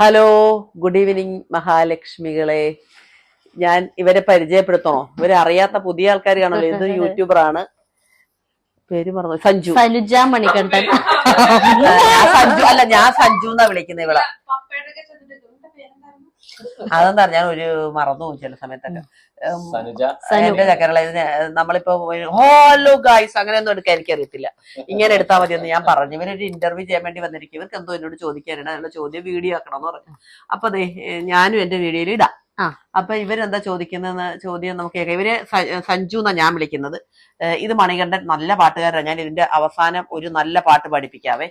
Hello good evening മഹാലക്ഷ്മികളെ. ഞാൻ ഇവരെ പരിചയപ്പെടുത്തണോ? ഇവരെ അറിയാത്ത പുതിയ ആൾക്കാർ കാണല്ലോ ഇത് യൂട്യൂബർ ആണ് പേര് പറഞ്ഞു സഞ്ജു. സനുജ മണികണ്ഠൻ. സഞ്ജു അല്ല ഞാൻ സഞ്ജു എന്നാ വിളിക്കുന്നത് ഇവളെ അതെന്താ ഞാൻ ഒരു മറന്നു പോകും ചില സമയത്തൊക്കെ. എന്റെ ഞാൻ- നമ്മളിപ്പോ ഹലോ ഗായ്സ്. അങ്ങനെയൊന്നും എടുക്കാൻ എനിക്കറിയത്തില്ല. ഇങ്ങനെ എടുത്താൽ മതി എന്ന് ഞാൻ പറഞ്ഞു. ഇവരൊരു ഇന്റർവ്യൂ ചെയ്യാൻ വേണ്ടി വന്നിരിക്കും. ഇവർക്ക് എന്തോ എന്നോട് ചോദിക്കാനുണ്ട് അതിനുള്ള ചോദ്യം വീഡിയോ ആക്കണം എന്ന് പറഞ്ഞു. അപ്പൊ അതെ ഞാനും എന്റെ വീഡിയോയിൽ ഇടാം. അപ്പൊ ഇവരെന്താ ചോദിക്കുന്ന ചോദ്യം നമുക്ക് കേൾക്കാം. ഇവർ സഞ്ജു എന്നാ ഞാൻ വിളിക്കുന്നത്. ഇത് മണികണ്ഠൻ നല്ല പാട്ടുകാരാണ് ഞാൻ ഇതിന്റെ അവസാനം ഒരു നല്ല പാട്ട് പഠിപ്പിക്കാവേ.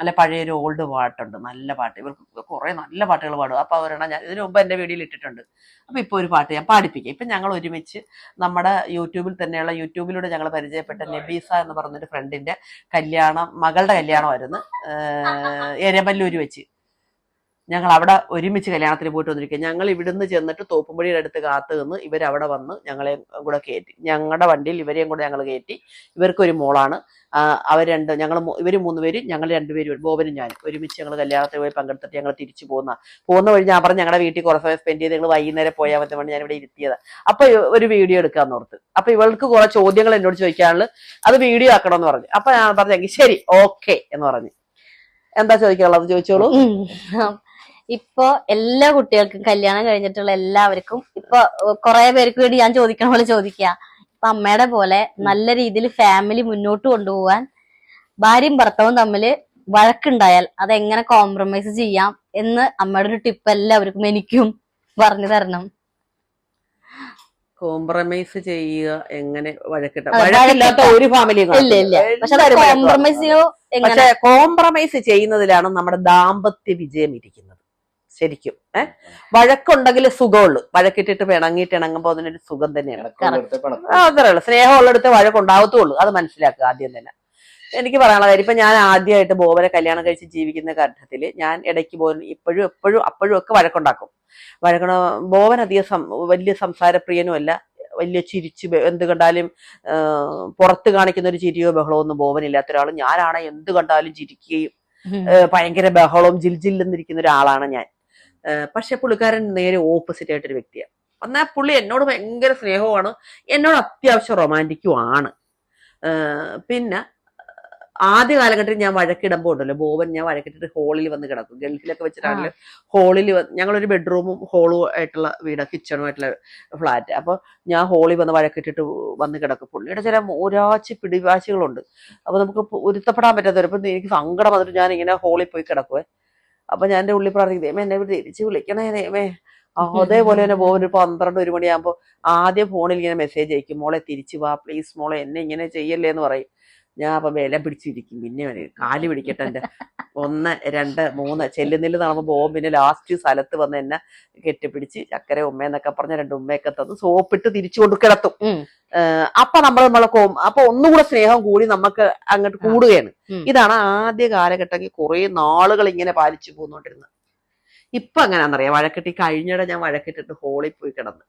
അല്ല പഴയ ഒരു ഓൾഡ് പാട്ടുണ്ട്. നല്ല പാട്ട്. ഇവർക്ക് കുറേ നല്ല പാട്ടുകൾ പാടും. അപ്പോൾ അവരെണ്ണം ഞാൻ ഇതിനു മുമ്പ് എന്റെ വീഡിയോയിൽ ഇട്ടിട്ടുണ്ട്. അപ്പോൾ ഇപ്പൊ ഒരു പാട്ട് ഞാൻ പാടിപ്പിക്കാം. ഇപ്പൊ ഞങ്ങൾ ഒരുമിച്ച് നമ്മുടെ യൂട്യൂബിൽ തന്നെയുള്ള യൂട്യൂബിലൂടെ ഞങ്ങൾ പരിചയപ്പെട്ട നബീസ എന്ന് പറഞ്ഞൊരു ഫ്രണ്ടിന്റെ കല്യാണം മകളുടെ കല്യാണമായിരുന്നു. എരമല്ലൂർ വെച്ച്. ഞങ്ങൾ അവിടെ ഒരുമിച്ച് കല്യാണത്തിന് പോയിട്ട് വന്നിരിക്കുക ഞങ്ങൾ ഇവിടുന്ന് ചെന്നിട്ട് തോപ്പുംപടിയുടെ അടുത്ത് കാത്തു നിന്ന് ഇവരവിടെ വന്ന് ഞങ്ങളെ കൂടെ കയറ്റി. ഞങ്ങളുടെ വണ്ടിയിൽ ഇവരെയും കൂടെ ഞങ്ങൾ കയറ്റി. ഇവർക്കൊരു മോളാണ്. അവർ രണ്ട് ഞങ്ങൾ ഇവർ മൂന്ന് പേര് ഞങ്ങൾ രണ്ടുപേരും ബോബനും ഞാനും ഒരുമിച്ച് ഞങ്ങൾ കല്യാണത്തിൽ പോയി പങ്കെടുത്തിട്ട് ഞങ്ങൾ തിരിച്ചു പോകുന്ന പോകുന്ന വഴി ഞാൻ പറഞ്ഞു ഞങ്ങളുടെ വീട്ടിൽ കുറേ സമയം സ്പെൻഡ് ചെയ്ത് ഞങ്ങൾ വൈകുന്നേരം പോയാൽ മതി ഞാൻ ഇവിടെ ഇരുത്തിയത്. അപ്പൊ ഒരു വീഡിയോ എടുക്കാന്ന് ഓർത്ത്. അപ്പൊ ഇവൾക്ക് കുറെ ചോദ്യങ്ങൾ എന്നോട് ചോദിക്കാനുള്ളത് അത് വീഡിയോ ആക്കണമെന്ന് പറഞ്ഞു. അപ്പൊ ഞാൻ പറഞ്ഞു ശരി ഓക്കെ എന്ന് പറഞ്ഞു. എന്താ ചോദിക്കാനുള്ളത്? ചോദിച്ചോളൂ. ഇപ്പൊ എല്ലാ കുട്ടികൾക്കും കല്യാണം കഴിഞ്ഞിട്ടുള്ള എല്ലാവർക്കും ഇപ്പൊ കുറെ പേർക്ക് വേണ്ടി ഞാൻ ചോദിക്കണ പോലെ ചോദിക്കുക ഇപ്പൊ അമ്മയുടെ പോലെ നല്ല രീതിയിൽ ഫാമിലി മുന്നോട്ട് കൊണ്ടുപോകാൻ ഭാര്യയും ഭർത്താവും തമ്മിൽ വഴക്കുണ്ടായാൽ അതെങ്ങനെ കോംപ്രമൈസ് ചെയ്യാം എന്ന് അമ്മയുടെ ഒരു ടിപ്പ് എല്ലാവർക്കും എനിക്കും പറഞ്ഞു തരണം. കോംപ്രമൈസ് ചെയ്യുക എങ്ങനെ വഴക്കില്ലാത്ത ഒരു ഫാമിലി കോംപ്രമൈസ് കോംപ്രമൈസ് ചെയ്യുന്നതിലാണ് നമ്മുടെ ദാമ്പത്യ വിജയം ഇരിക്കുന്നത്. ശരിക്കും. ഏഹ് വഴക്കുണ്ടെങ്കിൽ സുഖമുള്ളൂ. വഴക്കിട്ടിട്ട് പിണങ്ങിയിട്ട് ഇണങ്ങുമ്പോൾ അതിനൊരു സുഖം തന്നെയാണ്. അത്രേ ഉള്ളൂ. സ്നേഹമുള്ളിടത്ത് വഴക്കുണ്ടാവത്തുള്ളൂ. അത് മനസ്സിലാക്കുക ആദ്യം തന്നെ. എനിക്ക് പറയാനുള്ള കാര്യം ഇപ്പൊ ഞാൻ ആദ്യമായിട്ട് ബോബനെ കല്യാണം കഴിച്ച് ജീവിക്കുന്ന ഘട്ടത്തിൽ ഞാൻ ഇടയ്ക്ക് ബോബൻ ഇപ്പോഴും എപ്പോഴും അപ്പോഴും ഒക്കെ വഴക്കുണ്ടാക്കും. വഴക്കണ ബോബൻ അധികം സം- വലിയ സംസാരപ്രിയനുമല്ല വലിയ ചിരിച്ച് എന്ത് കണ്ടാലും പുറത്ത് കാണിക്കുന്ന ഒരു ചിരിയോ ബഹളമോ ഒന്നും ബോബനില്ലാത്ത ഒരാൾ ഞാനാണ് എന്ത് കണ്ടാലും ചിരിക്കുകയും. ഭയങ്കര ബഹളവും ജിൽജില്ലെന്നിരിക്കുന്ന ഒരാളാണ് ഞാൻ. പക്ഷെ പുള്ളിക്കാരൻ നേരെ ഓപ്പോസിറ്റ് ആയിട്ടൊരു വ്യക്തിയാണ്. എന്നാൽ പുള്ളി എന്നോട് ഭയങ്കര സ്നേഹവുമാണ്. എന്നോട് അത്യാവശ്യം റൊമാന്റിക്കും ആണ്. പിന്നെ ആദ്യ കാലഘട്ടത്തിൽ ഞാൻ വഴക്കിടുമ്പോൾ ഉണ്ടല്ലോ ബോബൻ ഞാൻ വഴക്കിട്ടിട്ട് ഹോളിൽ വന്ന് കിടക്കും. ഗൾഫിലൊക്കെ വെച്ചിട്ടാണെങ്കിൽ ഹോളിൽ ഞങ്ങളൊരു ബെഡ്റൂമും ഹോളും ആയിട്ടുള്ള വീട് കിച്ചണും ആയിട്ടുള്ള ഫ്ലാറ്റ് അപ്പോൾ ഞാൻ ഹോളിൽ വന്ന് വഴക്കിട്ടിട്ട് വന്ന് കിടക്കും. പുള്ളിയുടെ ചില ഒരാഴ്ച പിടിവാശികളുണ്ട്. അപ്പോൾ നമുക്ക് ഒരുത്തപ്പെടാൻ പറ്റാത്തവരും അപ്പൊ എനിക്ക് സങ്കടം വന്നിട്ട് ഞാൻ ഇങ്ങനെ ഹോളിൽ പോയി കിടക്കുവേ. അപ്പൊ ഞാൻ എന്റെ ഉള്ളി പ്രാർത്ഥിക്കും ദൈവമേ എന്നെ ഇവിടെ തിരിച്ച് വിളിക്കണേ ദൈവമേ. അതേപോലെ തന്നെ പോകും. ഒരു പന്ത്രണ്ട് ഒരു മണിയാകുമ്പോൾ ആദ്യം ഫോണിൽ ഇങ്ങനെ മെസ്സേജ് അയക്കും. മോളെ തിരിച്ചു വാ പ്ലീസ് മോളെ എന്നെ ഇങ്ങനെ ചെയ്യല്ലേ എന്ന് പറയും. ഞാൻ അപ്പൊ വില പിടിച്ചിരിക്കും. പിന്നെ അവന് കാൽ പിടിക്കട്ടെ എന്റെ. ഒന്ന് രണ്ട് മൂന്ന് ചെല്ലുന്നില്ല നടന്നു പോകും. പിന്നെ ലാസ്റ്റ് സ്ഥലത്ത് വന്ന് എന്നെ കെട്ടിപ്പിടിച്ച് ചക്കര ഉമ്മയെന്നൊക്കെ പറഞ്ഞ രണ്ട് ഉമ്മയൊക്കെ തന്ന് സോപ്പിട്ട് തിരിച്ചു കൊണ്ട് കിടത്തും. അപ്പൊ നമ്മൾ നമ്മളെ കോം അപ്പൊ ഒന്നുകൂടെ സ്നേഹം കൂടി നമുക്ക് അങ്ങോട്ട് കൂടുകയാണ്. ഇതാണ് ആദ്യ കാലഘട്ടത്തിൽ കുറെ നാളുകൾ ഇങ്ങനെ പാലിച്ചു പോന്നോണ്ടിരുന്നത്. ഇപ്പൊ അങ്ങനെയാണെന്നറിയാം വഴക്കെട്ടി കഴിഞ്ഞിടെ ഞാൻ വഴക്കിട്ടിട്ട് ഹോളിൽ പോയി കിടന്ന്.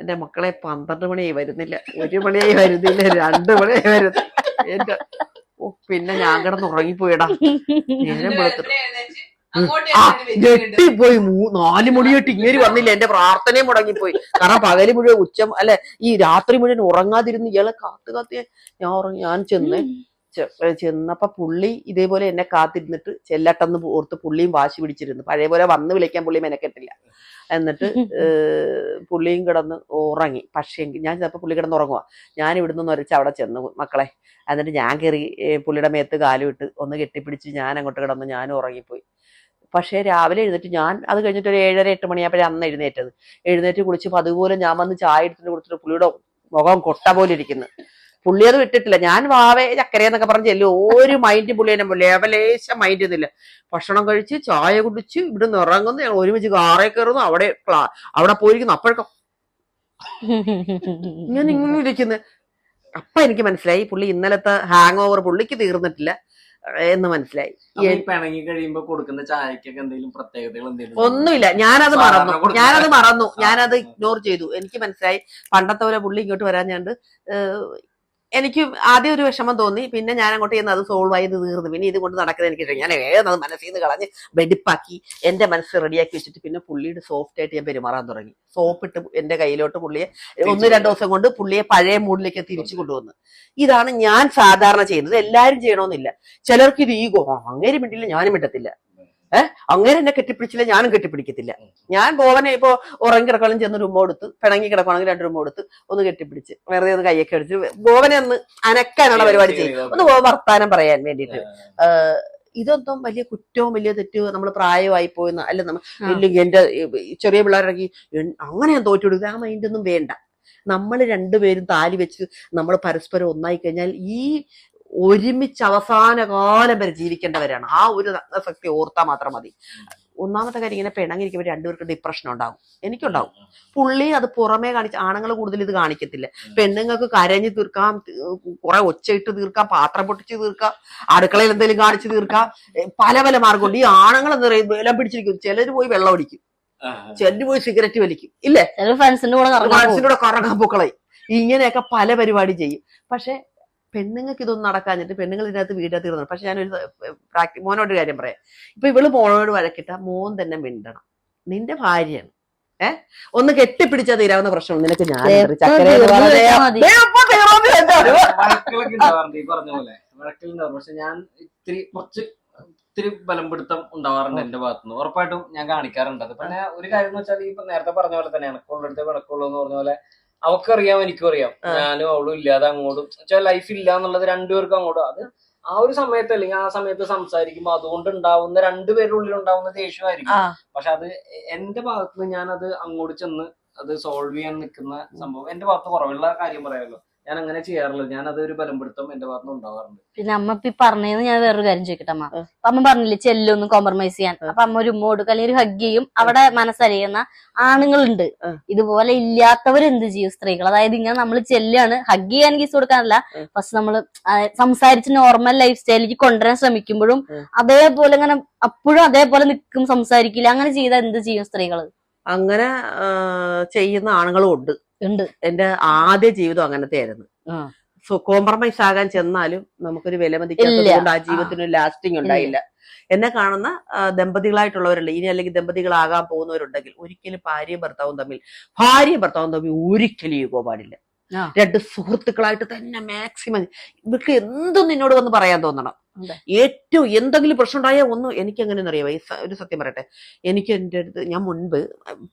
എന്റെ മക്കളെ പന്ത്രണ്ട് മണിയായി വരുന്നില്ല. ഒരു മണിയായി വരുന്നില്ല. രണ്ട് മണിയായി വരുന്നു എന്റെ ഓ, പിന്നെ ഞാൻ കിടന്ന് ഉറങ്ങിപ്പോയിടാ. ഞെട്ടിപ്പോയി. മൂ നാല് മണിയായിട്ട് ഇങ്ങനെ വന്നില്ല. എന്റെ പ്രാർത്ഥനയും മുടങ്ങിപ്പോയി. കാരണം പകൽ മുഴുവൻ ഉച്ച അല്ലെ ഈ രാത്രി മുഴുവൻ ഉറങ്ങാതിരുന്ന് ഇയാളെ കാത്തു കാത്തി ഞാൻ ഉറങ്ങി ഞാൻ ചെന്ന് ചെ- ഏ, ചെന്നപ്പോ പുള്ളി ഇതേപോലെ എന്നെ കാത്തിരുന്നിട്ട് ചെല്ലട്ടെന്ന് ഓർത്ത് പുള്ളിയും വാശി പിടിച്ചിരുന്നു. പഴയ പോലെ വന്ന് വിളിക്കാൻ പുള്ളി മെനക്കെട്ടില്ല. എന്നിട്ട് പുള്ളിയും കിടന്ന് ഉറങ്ങി. പക്ഷേ ഞാൻ ചിലപ്പോൾ പുള്ളി കിടന്ന് ഉറങ്ങുക ഞാൻ ഇവിടുന്ന് ഒരച്ച് അവിടെ ചെന്ന് മക്കളെ. എന്നിട്ട് ഞാൻ കയറി പുള്ളിയുടെ മേത്ത് കാലും ഇട്ട് ഒന്ന് കെട്ടിപ്പിടിച്ച് ഞാൻ അങ്ങോട്ട് കിടന്ന് ഞാനും ഉറങ്ങിപ്പോയി. പക്ഷേ രാവിലെ എഴുന്നേറ്റ് ഞാൻ അത് കഴിഞ്ഞിട്ട് ഒരു ഏഴര എട്ട് മണിയാകുമ്പോഴേ അന്ന് എഴുന്നേറ്റത്. എഴുന്നേറ്റ് കുളിച്ചപ്പോൾ അതുപോലെ ഞാൻ വന്ന് ചായ എടുത്തിട്ട് കൊടുത്തിട്ട് പുള്ളിയുടെ മുഖം കൊട്ട പോലെ ഇരിക്കുന്നു. പുള്ളി അത് വിട്ടിട്ടില്ല. ഞാൻ വാവേ ചക്കരയെന്നൊക്കെ പറഞ്ഞ് ചെല്ലു. ഒരു മൈൻഡ് പുള്ളി എന്നെ ലേവലേശം മൈൻഡ് ഒന്നുമില്ല ഭക്ഷണം കഴിച്ച് ചായ കുടിച്ച് ഇവിടുന്ന് ഇറങ്ങുന്നു. ഞങ്ങൾ ഒരുമിച്ച് കാറേ കയറുന്നു. അവിടെ അവിടെ പോയിരിക്കുന്നു. അപ്പോഴൊക്കെ ഞാൻ ഇങ്ങനെ ഇരിക്കുന്നു. അപ്പൊ എനിക്ക് മനസ്സിലായി. പുള്ളി ഇന്നലത്തെ ഹാങ് ഓവർ പുള്ളിക്ക് തീർന്നിട്ടില്ല എന്ന് മനസ്സിലായി. പിണങ്ങി കഴിയുമ്പോ കൊടുക്കുന്ന ചായക്കൊക്കെ എന്തെങ്കിലും പ്രത്യേകതകൾ എന്തെങ്കിലും ഒന്നുമില്ല. ഞാനത് മറന്നു. ഞാനത് മറന്നു. ഞാനത് ഇഗ്നോർ ചെയ്തു. എനിക്ക് മനസ്സിലായി. പണ്ടത്തെ പോലെ പുള്ളി ഇങ്ങോട്ട് വരാൻ എനിക്ക് ആദ്യം ഒരു വിഷമം തോന്നി പിന്നെ ഞാൻ അങ്ങോട്ട് ചെയ്യുന്നത് അത് സോൾവ് ആയി തീർന്നു. പിന്നെ ഇത് കൊണ്ട് നടക്കുന്നത് എനിക്ക് ഞാൻ വേഗം അത് മനസ്സിൽ നിന്ന് കളഞ്ഞ് വെടിപ്പാക്കി എന്റെ മനസ്സ് റെഡിയാക്കി വെച്ചിട്ട് പിന്നെ പുള്ളിയുടെ സോഫ്റ്റ് ആയിട്ട് ഞാൻ പെരുമാറാൻ തുടങ്ങി. സോപ്പിട്ട് എന്റെ കയ്യിലോട്ട് പുള്ളിയെ ഒന്ന് രണ്ട് ദിവസം കൊണ്ട് പുള്ളിയെ പഴയ മൂഡിലേക്ക് തിരിച്ചു കൊണ്ടുവന്നു. ഇതാണ് ഞാൻ സാധാരണ ചെയ്യുന്നത്. എല്ലാരും ചെയ്യണമെന്നില്ല. ചിലർക്ക് ഇത് ഈഗോ അങ്ങനെ മിണ്ടില്ല ഞാനും മിണ്ടത്തില്ല. ഏഹ് അങ്ങനെ എന്നെ കെട്ടിപ്പിടിച്ചില്ല ഞാനും കെട്ടിപ്പിടിക്കത്തില്ല. ഞാൻ ബോവനെ ഇപ്പോ ഉറങ്ങി കിടക്കണം ചെന്ന് രൂപ കൊടുത്ത് പിണങ്ങി കിടക്കണമെങ്കിൽ രണ്ട് രൂപ കൊടുത്ത് ഒന്ന് കെട്ടിപ്പിടിച്ച് വെറുതെ ഒന്ന് കൈയൊക്കെ അടിച്ച് ബോവനെ ഒന്ന് അനക്കാനുള്ള പരിപാടി ചെയ്യും. ഒന്ന് വർത്താനം പറയാൻ വേണ്ടിയിട്ട്. ഇതൊന്നും വലിയ കുറ്റവും വലിയ തെറ്റോ നമ്മൾ പ്രായമായി പോയെന്ന്. അല്ല നമ്മൾ ഇല്ലെങ്കിൽ എന്റെ ചെറിയ പിള്ളേരാണെങ്കിൽ അങ്ങനെ ഞാൻ തോറ്റു കൊടുക്കുക ആ മൈൻഡ് ഒന്നും വേണ്ട. നമ്മൾ രണ്ടുപേരും താലി വെച്ച് നമ്മൾ പരസ്പരം ഒന്നായി കഴിഞ്ഞാൽ ഈ ഒരുമിച്ച് അവസാന കാലം വരെ ജീവിക്കേണ്ടവരാണ്. ആ ഒരു ശക്തി ഓർത്താൽ മാത്രം മതി. ഒന്നാമത്തെ കാര്യം ഇങ്ങനെ പിണങ്ങിരിക്കുമ്പോൾ രണ്ടുപേർക്ക് ഡിപ്രഷൻ ഉണ്ടാവും. എനിക്കുണ്ടാവും. പുള്ളി അത് പുറമേ കാണിച്ച് ആണുങ്ങൾ കൂടുതൽ ഇത് കാണിക്കത്തില്ല. പെണ്ണുങ്ങൾക്ക് കരഞ്ഞു തീർക്കാം കുറെ ഒച്ചയിട്ട് തീർക്കാം പാത്രം പൊട്ടിച്ച് തീർക്കാം അടുക്കളയിൽ എന്തെങ്കിലും കാണിച്ച് തീർക്കാം. പല പല മാർഗമുണ്ട്. ഈ ആണുങ്ങൾ എന്താ പറയുക വില പിടിച്ചിരിക്കും. ചിലർ പോയി വെള്ളം അടിക്കും ചെല്ലു പോയി സിഗരറ്റ് വലിക്കും. ഇല്ലേ? ഫ്രണ്ട്സിന്റെ കൂടെ കറങ്ങാൻ പൂക്കളായി കറങ്ങാൻ പൂക്കളെ. ഇങ്ങനെയൊക്കെ പല പരിപാടി ചെയ്യും. പക്ഷെ പെണ്ണുങ്ങൾക്ക് ഇതൊന്നും നടക്കാഞ്ഞിട്ട് പെണ്ണുങ്ങൾ ഇതിനകത്ത് വീടിനകത്ത് തീർന്നു പക്ഷെ ഞാനൊരു പ്രാക്ടി മോനോട് ഒരു കാര്യം പറയാം. ഇപ്പൊ ഇവൾ മോനോട് വഴക്കിട്ട മോൻ തന്നെ മിണ്ടണം. നിന്റെ ഭാര്യയാണ്. ഏ? ഒന്ന് കെട്ടിപ്പിടിച്ചാൽ തീരാവുന്ന പ്രശ്നം നിനക്ക് ഞാൻ പറഞ്ഞാ- പോലെ. പക്ഷെ ഞാൻ ഇത്തിരി കുറച്ച് ഇത്തിരി ബലം പിടുത്തം ഉണ്ടാവാറുണ്ട് എന്റെ ഭാഗത്തുനിന്ന്. ഉറപ്പായിട്ടും ഞാൻ കാണിക്കാറുണ്ട്. അത് പിന്നെ ഒരു കാര്യം എന്ന് വെച്ചാൽ ഈ ഇപ്പൊ നേരത്തെ പറഞ്ഞ പോലെ തന്നെയാണ്. കൊള്ളെടുത്ത് വിളക്കുള്ളൂ എന്ന് പറഞ്ഞ പോലെ അവക്കറിയാം എനിക്കും അറിയാം. ഞാനും അവളും ഇല്ലാതെ അങ്ങോട്ടും വെച്ചാൽ ലൈഫ് ഇല്ല എന്നുള്ളത് രണ്ടുപേർക്കും അങ്ങോട്ടും. അത് ആ ഒരു സമയത്ത് അല്ലെങ്കിൽ ആ സമയത്ത് സംസാരിക്കുമ്പോൾ അതുകൊണ്ട് ഉണ്ടാവുന്ന രണ്ടുപേരുടെ ഉള്ളിൽ ഉണ്ടാവുന്ന ദേഷ്യമായിരിക്കും. പക്ഷെ അത് എന്റെ ഭാഗത്ത് നിന്ന് ഞാൻ അത് അങ്ങോട്ട് ചെന്ന് അത് സോൾവ് ചെയ്യാൻ നിൽക്കുന്ന സംഭവം എന്റെ ഭാഗത്ത് കുറവുള്ള കാര്യം പറയാമല്ലോ. ഞാൻ അങ്ങനെ ചെയ്യാറില്ല. ഞാൻ അതൊരു ഒരു ബലം പിടുത്തം എന്റെ ഭാഗത്ത് ഉണ്ടാവാറുണ്ട്. പിന്നെ അമ്മ ഇപ്പൊ ഈ ഞാൻ വേറൊരു കാര്യം ചോദിക്കട്ടെ അമ്മ. അപ്പൊ അമ്മ പറഞ്ഞില്ലേ ചെല്ലൊന്നും കോംപ്രമൈസ് ചെയ്യാൻ. അപ്പൊ അമ്മ ഒരു ഉമ്മ കൊടുക്കുക അല്ലെങ്കിൽ ഒരു ഹഗ് ചെയ്യും. അവിടെ മനസ്സറിയുന്ന ആണുങ്ങളുണ്ട്. ഇതുപോലെ ഇല്ലാത്തവർ എന്ത് ചെയ്യും? സ്ത്രീകൾ. അതായത് ഇങ്ങനെ നമ്മൾ ചെല്ലാണ്. ഹഗ് ചെയ്യാൻ കേസ് കൊടുക്കാനല്ല പക്ഷെ ഫസ്റ്റ് നമ്മൾ സംസാരിച്ച് നോർമൽ ലൈഫ് സ്റ്റൈലിലേക്ക് കൊണ്ടുവരാൻ ശ്രമിക്കുമ്പോഴും അതേപോലെ ഇങ്ങനെ അപ്പോഴും അതേപോലെ നിൽക്കും സംസാരിക്കില്ല. അങ്ങനെ ചെയ്താൽ എന്ത് ചെയ്യും സ്ത്രീകൾ അങ്ങനെ ചെയ്യുന്ന ആണുങ്ങളും ഉണ്ട്. ഉണ്ട്. എന്റെ ആദ്യ ജീവിതം അങ്ങനത്തെ ആയിരുന്നു സോ കോംപ്രമൈസ് ആകാൻ ചെന്നാലും നമുക്കൊരു വില മതിക്കാത്തത് ഇല്ല. കൊണ്ട് ആ ജീവിതത്തിന് ലാസ്റ്റിംഗ് ഉണ്ടായില്ല. എന്നെ കാണുന്ന ദമ്പതികളായിട്ടുള്ളവരുണ്ട്. ഇനി അല്ലെങ്കിൽ ദമ്പതികളാകാൻ പോകുന്നവരുണ്ടെങ്കിൽ ഒരിക്കലും ഭാര്യയും ഭർത്താവും തമ്മിൽ ഭാര്യയും ഭർത്താവും തമ്മിൽ ഒരിക്കലും ഈഗോ പാടില്ല. രണ്ട് സുഹൃത്തുക്കളായിട്ട് തന്നെ മാക്സിമം ഇവർക്ക് എന്തും നിന്നോട് വന്ന് പറയാൻ തോന്നണം. ഏറ്റവും എന്തെങ്കിലും പ്രശ്നം ഉണ്ടായാൽ ഒന്നും എനിക്ക് എങ്ങനെ അറിയാമോ ഈ ഒരു സത്യം പറയട്ടെ. എനിക്ക് എന്റെ അടുത്ത് ഞാൻ മുൻപ്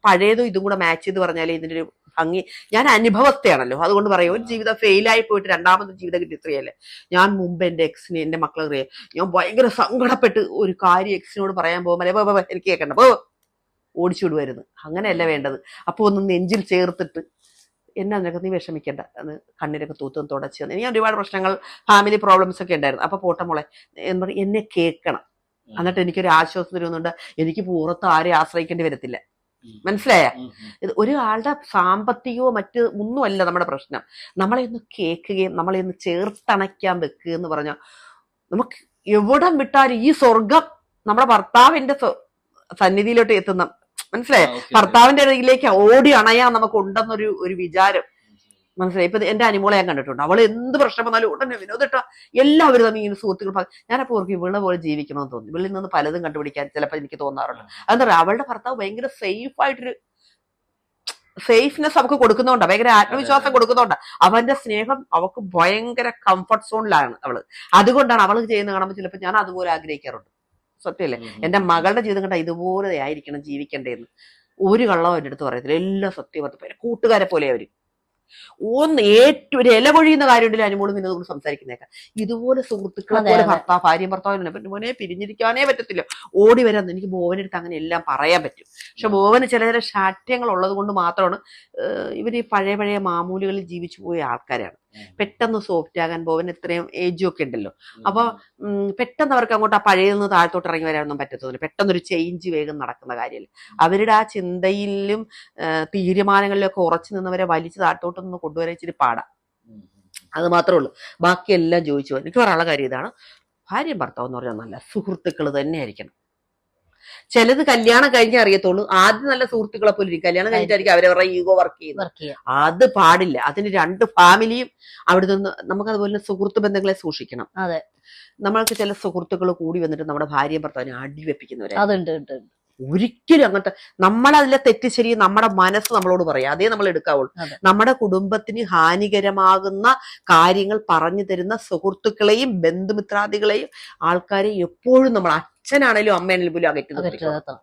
പഴയതും ഇതും കൂടെ മാച്ച് ചെയ്ത് പറഞ്ഞാലേ ഇതിന്റെ ഒരു ഭംഗി ഞാൻ അനുഭവസ്ഥയാണല്ലോ. അതുകൊണ്ട് പറയും ഒരു ജീവിതം ഫെയിലായി പോയിട്ട് രണ്ടാമത്തെ ജീവിതം കിട്ടി സ്ത്രീയല്ലേ. ഞാൻ മുമ്പ് എന്റെ എക്സിന് എന്റെ മക്കളെ അറിയാം. ഞാൻ ഭയങ്കര സങ്കടപ്പെട്ട് ഒരു കാര്യം എക്സിനോട് പറയാൻ പോകുമ്പോൾ എനിക്ക് കേൾക്കണ്ട പോ ഓടിച്ചു വിടുമായിരുന്നു അങ്ങനെയല്ല വേണ്ടത്. അപ്പോൾ ഒന്ന് നെഞ്ചിൽ ചേർത്തിട്ട് എന്നെ അതിനൊക്കെ നീ വിഷമിക്കേണ്ട. എന്ന് കണ്ണിനൊക്കെ തൂത്തും തുടച്ച്. എനിക്ക് ഒരുപാട് പ്രശ്നങ്ങൾ ഫാമിലി പ്രോബ്ലംസ് ഒക്കെ ഉണ്ടായിരുന്നു. അപ്പോൾ പോട്ടെ മോളെ എന്ന് പറഞ്ഞ് എന്നെ കേൾക്കണം എന്നിട്ട് എനിക്കൊരു ആശ്വാസം തരുന്നുണ്ട്. എനിക്ക് പുറത്ത് ആരെയും ആശ്രയിക്കേണ്ടി വരത്തില്ല. മനസ്സിലായ? ഇത് ഒരാളുടെ സാമ്പത്തികമോ മറ്റ് ഒന്നുമല്ല നമ്മുടെ പ്രശ്നം. നമ്മളെ ഒന്ന് കേൾക്കുകയും നമ്മളെ ഒന്ന് ചേർത്തണയ്ക്കാൻ വെക്കുക എന്ന് പറഞ്ഞാൽ നമുക്ക് എവിടം വിട്ടാലും ഈ സ്വർഗം നമ്മുടെ ഭർത്താവിന്റെ സന്നിധിയിലോട്ട് എത്തുന്ന മനസ്സിലായ? ഭർത്താവിന്റെ ഇടയിലേക്ക് ഓടി അണയാൻ നമുക്ക് ഉണ്ടെന്നൊരു ഒരു വിചാരം. മനസ്സിലായി? ഇപ്പൊ എന്റെ അനുമോളെ ഞാൻ കണ്ടിട്ടുണ്ട്. അവൾ എന്ത് പ്രശ്നം വന്നാലും ഉടനെ വിനോദിട്ട എല്ലാവരും തമ്മിൽ ഇങ്ങനെ സുഹൃത്തുക്കൾ ഞാനപ്പോ ഓർക്കും ഇവളെ പോലെ ജീവിക്കണമെന്ന് തോന്നി ഇവളിൽ നിന്ന് പലതും കണ്ടുപിടിക്കാൻ ചിലപ്പോൾ എനിക്ക് തോന്നാറുണ്ട്. അതെന്താ പറയുക അവളുടെ ഭർത്താവ് ഭയങ്കര സേഫ് ആയിട്ടൊരു സേഫ്നെസ് അവക്ക് കൊടുക്കുന്നുണ്ട് ഭയങ്കര ആത്മവിശ്വാസം കൊടുക്കുന്നുണ്ട്. അവന്റെ സ്നേഹം അവക്ക് ഭയങ്കര കംഫർട്ട് സോണിലാണ് അവൾ. അതുകൊണ്ടാണ് അവൾ ചെയ്യുന്ന കാണുമ്പോൾ ചിലപ്പോൾ ഞാൻ അതുപോലെ ആഗ്രഹിക്കാറുണ്ട്. സത്യമല്ലേ എന്റെ മകളുടെ ജീവിതം കണ്ട ഇതുപോലെ ആയിരിക്കണം ജീവിക്കേണ്ടതെന്ന് ഒരു കള്ളവും എന്റെ അടുത്ത് പറയത്തില്ല. എല്ലാം സത്യവത്ത് കൂട്ടുകാരെ പോലെ അവർ. ഒന്ന് ഏറ്റവും ഒരു ഇല പൊഴിയുന്ന കാര്യമുണ്ടെങ്കിൽ അനുമോളും വിനോദം സംസാരിക്കുന്നേക്കാം ഇതുപോലെ സുഹൃത്തുക്കളെ പോലെ ഭർത്താ ഭർത്താവ് ഭാര്യയും ഭർത്താവിനെ മോനെ പിരിഞ്ഞിരിക്കാനേ പറ്റത്തില്ല. ഓടി വരാൻ എനിക്ക് ബോവനെടുത്ത് അങ്ങനെ എല്ലാം പറയാൻ പറ്റും. പക്ഷെ ബോവന് ചില ചില ശാഠ്യങ്ങൾ ഉള്ളത് കൊണ്ട് മാത്രമാണ് ഇവർ പഴയ പഴയ മാമൂലുകളിൽ ജീവിച്ചു പോയ ആൾക്കാരാണ്. പെട്ടെന്ന് സോഫ്റ്റ് ആകാൻ ബോവൻ ഇത്രയും ഏജും ഒക്കെ ഉണ്ടല്ലോ. അപ്പൊ പെട്ടെന്ന് അവർക്ക് അങ്ങോട്ട് ആ പഴയ നിന്ന് താഴത്തോട്ട് ഇറങ്ങി വരാനൊന്നും പറ്റത്തില്ല പെട്ടെന്നൊരു ചേഞ്ച് വേഗം നടക്കുന്ന കാര്യമല്ല. അവരുടെ ആ ചിന്തയിലും തീരുമാനങ്ങളിലൊക്കെ ഉറച്ചു നിന്നവരെ വലിച്ചു താഴത്തോട്ടൊന്ന് കൊണ്ടുവരാൻ ഇച്ചിരി പാടാം. അത് മാത്രമേ ഉള്ളൂ. ബാക്കിയെല്ലാം ചോദിച്ചു എനിക്ക് പറയാനുള്ള കാര്യം ഇതാണ്. ഭാര്യയും ഭർത്താവ് എന്ന് പറഞ്ഞാൽ നല്ല സുഹൃത്തുക്കൾ തന്നെ ആയിരിക്കണം ചിലത് കല്യാണം കഴിഞ്ഞേ അറിയത്തുള്ളൂ. ആദ്യം നല്ല സുഹൃത്തുക്കളെ പോലെ ഇരിക്കും. കല്യാണം കഴിഞ്ഞിട്ടായിരിക്കും അവരവരുടെ ഈഗോ വർക്ക് ചെയ്യുന്നത്. അത് പാടില്ല. അതിന് രണ്ട് ഫാമിലിയും അവിടെ നിന്ന് നമുക്ക് അതുപോലെ സുഹൃത്ത് ബന്ധങ്ങളെ സൂക്ഷിക്കണം. അതെ. നമ്മൾക്ക് ചില സുഹൃത്തുക്കൾ കൂടി വന്നിട്ട് നമ്മുടെ ഭാര്യയും ഭർത്താവിനെ അടിവെപ്പിക്കുന്നവരെ അതുണ്ട്. ഒരിക്കലും അങ്ങനത്തെ നമ്മളതിലെ തെറ്റ് ശരി നമ്മുടെ മനസ്സ് നമ്മളോട് പറയാം. അതേ നമ്മൾ എടുക്കാവുള്ളൂ. നമ്മുടെ കുടുംബത്തിന് ഹാനികരമാകുന്ന കാര്യങ്ങൾ പറഞ്ഞു തരുന്ന സുഹൃത്തുക്കളെയും ബന്ധുമിത്രാദികളെയും ആൾക്കാരെയും എപ്പോഴും നമ്മൾ അച്ഛനാണേലും അമ്മയാണേലും പോലും അകറ്റി അകറ്റി നിർത്തണം.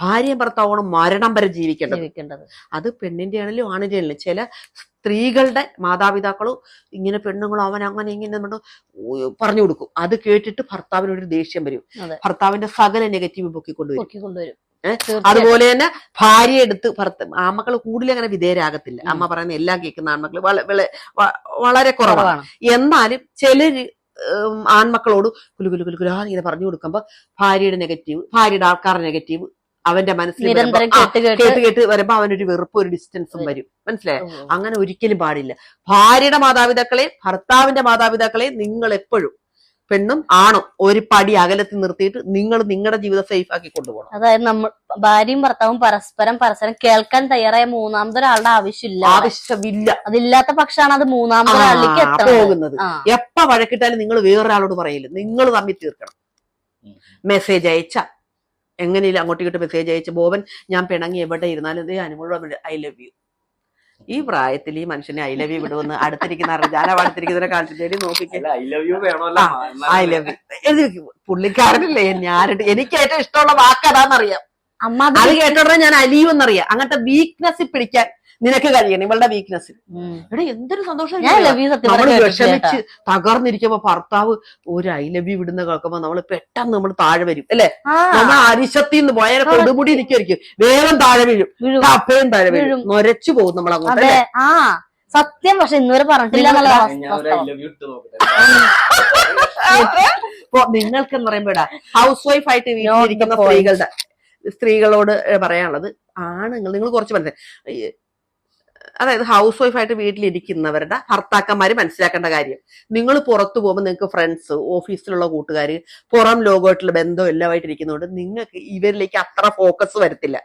ഭാര്യയും ഭർത്താവണം മരണം വരെ ജീവിക്കേണ്ടത്. ജീവിക്കേണ്ടത്. അത് പെണ്ണിന്റെ ആണെങ്കിലും ആണിന്റെ ആണെങ്കിലും ചില സ്ത്രീകളുടെ മാതാപിതാക്കളും ഇങ്ങനെ പെണ്ണുങ്ങളും അവൻ അങ്ങനെ ഇങ്ങനെ നമ്മൾ പറഞ്ഞു കൊടുക്കും. അത് കേട്ടിട്ട് ഭർത്താവിന് ഒരു ദേഷ്യം വരും. ഭർത്താവിന്റെ സകല നെഗറ്റീവ് പൊക്കിക്കൊണ്ടുവരും. പൊക്കി കൊണ്ടുവരും. അതുപോലെ തന്നെ ഭാര്യ എടുത്ത് ഭർത്ത ആമക്കൾ കൂടുതൽ അങ്ങനെ വിധേയരാകത്തില്ല. അമ്മ പറയുന്ന എല്ലാം കേൾക്കുന്ന ആൺമക്കൾ വളരെ കുറവാണ്. എന്നാലും ചിലര് ഉം, ആൺമക്കളോട് കുലു കുലു കുലു കുലാ ഇങ്ങനെ പറഞ്ഞു കൊടുക്കുമ്പോ ഭാര്യയുടെ നെഗറ്റീവ് ഭാര്യയുടെ ആൾക്കാരുടെ നെഗറ്റീവ് അവന്റെ മനസ്സിൽ കേട്ട് കേട്ട് വരുമ്പോ അവനൊരു വെറുപ്പ് ഒരു ഡിസ്റ്റൻസും വരും. മനസ്സിലായോ? അങ്ങനെ ഒരിക്കലും പാടില്ല. ഭാര്യയുടെ മാതാപിതാക്കളെ ഭർത്താവിന്റെ മാതാപിതാക്കളെ നിങ്ങൾ എപ്പോഴും പെണ്ണും ആണും ഒരു പടി അകലത്തിൽ നിർത്തിയിട്ട് നിങ്ങൾ നിങ്ങളുടെ ജീവിതം സേഫ് ആക്കി കൊണ്ടുപോകണം. അതായത് നമ്മൾ ഭാര്യയും ഭർത്താവും പരസ്പരം പരസ്പരം കേൾക്കാൻ തയ്യാറായ മൂന്നാമതൊരാളുടെ ആവശ്യമില്ല. ആവശ്യമില്ല. അതില്ലാത്ത പക്ഷാണ് അത് മൂന്നാമത്തെ മൂന്നാമതൊരാളിലേക്ക് എത്തുന്നത് പോകുന്നത്. എപ്പ വഴക്കിട്ടാലും നിങ്ങൾ വേറൊരാളോട് പറയില്ല. നിങ്ങൾ തമ്മിൽ തീർക്കണം. മെസ്സേജ് അയച്ച. എങ്ങനെയും അങ്ങോട്ട് ഇങ്ങോട്ട് മെസ്സേജ് അയച്ച് ബോബൻ ഞാൻ പിണങ്ങി എവിടെ ഇരുന്നാലും ഇതേ അനുഭവം ഐ ലവ് യു ഈ പ്രായത്തിൽ ഈ മനുഷ്യനെ ഐ ലവ് യു വിടുമെന്ന് അടുത്തിരിക്കുന്ന ഞാൻ അടുത്തിരിക്കുന്നവരെ കാണിച്ചിട്ട് നോക്കിക്കേ. ഐ ലവ് യു വേണമല്ലോ ഐ ലവ് യു പുള്ളിക്കാരനല്ലേ ഞാനിട്ട് എനിക്ക് ഏറ്റവും ഇഷ്ടമുള്ള വാക്ക് അതാന്നറിയാം അമ്മ അത് അത് കേട്ടോടെ ഞാൻ അലിയു എന്നറിയാം. അങ്ങനത്തെ വീക്ക്നെസ് പിടിക്കാൻ നിനക്ക് കഴിയണം ഇവളുടെ വീക്ക്നെസ് ഇവിടെ എന്തൊരു സന്തോഷം ഞാൻ ലവ് യു സത്യം നമ്മൾ പറഞ്ഞാ കേട്ടിട്ടില്ല വിഷമിച്ച് തകർന്നിരിക്കുമ്പോ ഭർത്താവ് ഒരു ഐ ലവ് യു വിടുന്ന കേൾക്കുമ്പോ നമ്മൾ പെട്ടെന്ന് നമ്മൾ താഴെ വരും അല്ലെ? നമ്മൾ അരിശത്തിൽ നിന്ന് പോയാൽ കൊടുമുടി നിൽക്കായിരിക്കും വേഗം താഴെ വീഴും. അപ്പയും താഴെ വീഴും. നൊരച്ചു പോകും നമ്മൾ അങ്ങോട്ട് ആ സത്യം പക്ഷെ ഇന്നുവരെ പറഞ്ഞിട്ടില്ല ഞാൻ ഒരു ഐ വാസ്തവം. ലവ് യു ഇട്ട് നോക്കട്ടെ. അപ്പൊ നിങ്ങൾക്ക് എന്ന് പറയുമ്പോടാ ഹൗസ് വൈഫ് ആയിട്ട് വീട്ടിലിരിക്കുന്ന. സ്ത്രീകളുടെ സ്ത്രീകളോട് പറയാനുള്ളത് ആണുങ്ങൾ. നിങ്ങൾ കുറച്ച് മനസ്സിലായി അതായത് ഹൗസ് വൈഫായിട്ട് വീട്ടിലിരിക്കുന്നവരുടെ ഭർത്താക്കന്മാര് മനസ്സിലാക്കേണ്ട കാര്യം. നിങ്ങൾ പുറത്തു പോകുമ്പോൾ നിങ്ങൾക്ക് ഫ്രണ്ട്സ് ഓഫീസിലുള്ള കൂട്ടുകാർ പുറം ലോകമായിട്ടുള്ള ബന്ധം എല്ലാമായിട്ട് ഇരിക്കുന്നതുകൊണ്ട് നിങ്ങൾക്ക് ഇവരിലേക്ക് അത്ര ഫോക്കസ് വരത്തില്ല.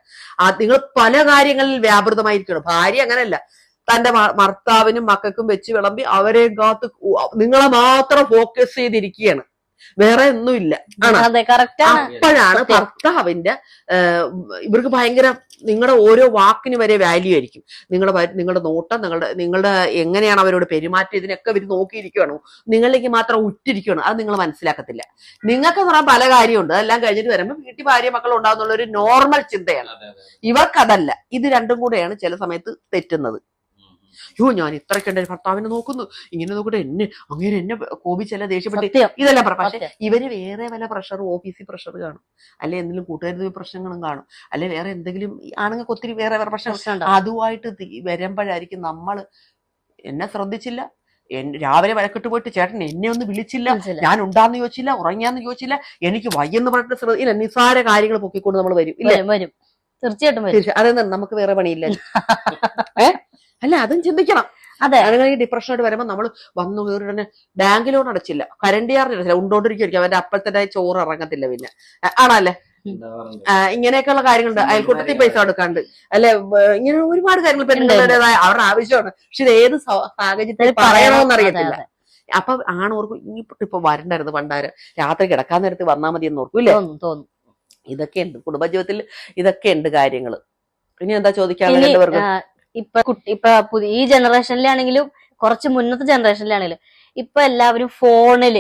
നിങ്ങൾ പല കാര്യങ്ങളിൽ വ്യാപൃതമായിരിക്കണം. ഭാര്യ അങ്ങനെയല്ല തന്റെ ഭർത്താവിനും മക്കൾക്കും വെച്ച് വിളമ്പി അവരെ കാത്ത് നിങ്ങളെ മാത്രം ഫോക്കസ് ചെയ്തിരിക്കുകയാണ്. വേറെ ഒന്നും ഇല്ല. അതെ കറക്റ്റ് ആണ്. അപ്പോഴാണ് ഭർത്താവിന്റെ ഇവർക്ക് ഭയങ്കര നിങ്ങളുടെ ഓരോ വാക്കിന് വരെ വാല്യൂ ആയിരിക്കും. നിങ്ങളുടെ നിങ്ങളുടെ നോട്ടം നിങ്ങളുടെ നിങ്ങളുടെ എങ്ങനെയാണ് അവരോട് പെരുമാറ്റം ഇതിനൊക്കെ ഇവർ നോക്കിയിരിക്കുകയാണോ നിങ്ങളിലേക്ക് മാത്രം ഉറ്റിരിക്കുകയാണ് അത് നിങ്ങൾ മനസ്സിലാക്കത്തില്ല. നിങ്ങൾക്ക് പറയാൻ പല കാര്യമുണ്ട്. അതെല്ലാം കഴിഞ്ഞിട്ട് വരുമ്പോൾ വീട്ടിൽ ഭാര്യ മക്കൾ ഉണ്ടാകുന്നുള്ള ഒരു നോർമൽ ചിന്തയാണ്. ഇവർക്കതല്ല. ഇത് രണ്ടും കൂടെയാണ് ചില സമയത്ത് തെറ്റുന്നത്. ഉം, ഉം. യോ ഞാൻ ഇത്രയ്ക്ക് എന്റെ ഭർത്താവിനെ നോക്കുന്നു. ഇങ്ങനെ നോക്കട്ടെ എന്നെ അങ്ങനെ എന്നെ കോപിച്ചല്ല ദേഷ്യപ്പെട്ട് ഇതെല്ലാം പറ. പക്ഷെ. ഇവർ വേറെ വല്ല പ്രഷറും ഓഫീസിൽ പ്രഷർ കാണും. അല്ലെ എന്തെങ്കിലും കൂട്ടുകാരുടെ പ്രശ്നങ്ങളും കാണും. അല്ലെ വേറെ എന്തെങ്കിലും ആണെങ്കിൽ ആണുങ്ങൾക്ക് ഒത്തിരി വേറെ വേറെ പ്രശ്നമുണ്ടാവും. അതുമായിട്ട് വരുമ്പോഴായിരിക്കും നമ്മൾ എന്നെ ശ്രദ്ധിച്ചില്ല. രാവിലെ വഴക്കിട്ട് പോയിട്ട് ചേട്ടൻ എന്നെ ഒന്ന് വിളിച്ചില്ല. ഞാൻ ഉണ്ടാന്ന് ചോദിച്ചില്ല ഉറങ്ങിയാന്ന് ചോദിച്ചില്ല. എനിക്ക് വയ്യെന്ന് പറഞ്ഞിട്ട് ശ്രദ്ധ ഇല്ല. നിസ്സാര കാര്യങ്ങൾ പൊക്കിക്കൊണ്ട് നമ്മൾ വരും. ഇല്ല? വരും തീർച്ചയായിട്ടും അതെന്താണ് നമുക്ക് വേറെ പണിയില്ല ഏ? അല്ല അതും ചിന്തിക്കണം. അതെ. അതുങ്ങൾ ഈ ഡിപ്രഷനോട് വരുമ്പോൾ നമ്മൾ വന്നു കയറി ഉടനെ ബാങ്ക് ലോൺ അടച്ചില്ല കരണ്ട് ചാർജ് അടച്ചില്ല ഉണ്ടോണ്ടിരിക്കും അവന്റെ അപ്പോഴത്തെ ചോറ് ഇറങ്ങത്തില്ല പിന്നെ. ആണല്ലേ? ഇങ്ങനെയൊക്കെയുള്ള കാര്യങ്ങളുണ്ട്. അയൽക്കൂട്ടത്തിൽ പൈസ കൊടുക്കാണ്ട്. അല്ലെ ഇങ്ങനെ ഒരുപാട് കാര്യങ്ങൾ പെണ്ണുങ്ങളുടേതായ അവരുടെ ആവശ്യമാണ്. പക്ഷെ ഇത് ഏത് സാഹചര്യത്തിൽ പറയണമെന്ന് അറിയത്തില്ല. അതെ, അപ്പൊ ആണോർക്കും ഇനി ഇപ്പൊ വരണ്ടായിരുന്നു പണ്ടാരം. രാത്രി കിടക്കാൻ നേരത്ത് വന്നാൽ മതി എന്ന് ഓർക്കും ഇല്ലേ? തോന്നും തോന്നും. ഇതൊക്കെ ഉണ്ട്. കുടുംബജീവിതത്തിൽ ഇതൊക്കെ ഉണ്ട് കാര്യങ്ങൾ ഇനി എന്താ ആ, ഇപ്പൊ കുട്ടി ഇപ്പൊ പുതിയ ഈ ജനറേഷനിലാണെങ്കിലും കുറച്ച് മുന്നത്തെ ജനറേഷനിലാണെങ്കിലും ഇപ്പൊ എല്ലാവരും ഫോണിൽ